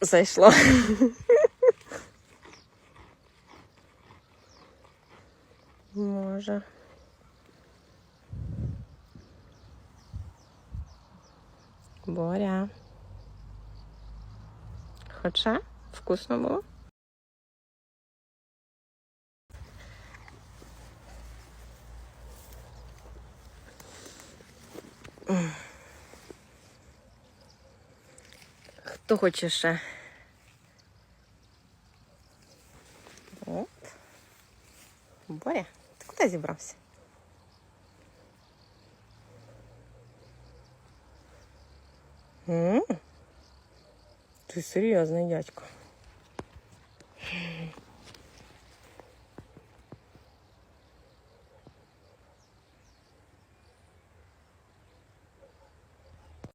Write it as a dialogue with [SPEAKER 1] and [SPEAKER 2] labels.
[SPEAKER 1] зайшло. Може. Боря. Хоча вкусно було. Хто хоче ще? От. Боря, ти куди зібрався? М -м -м. Ти серйозний дядько.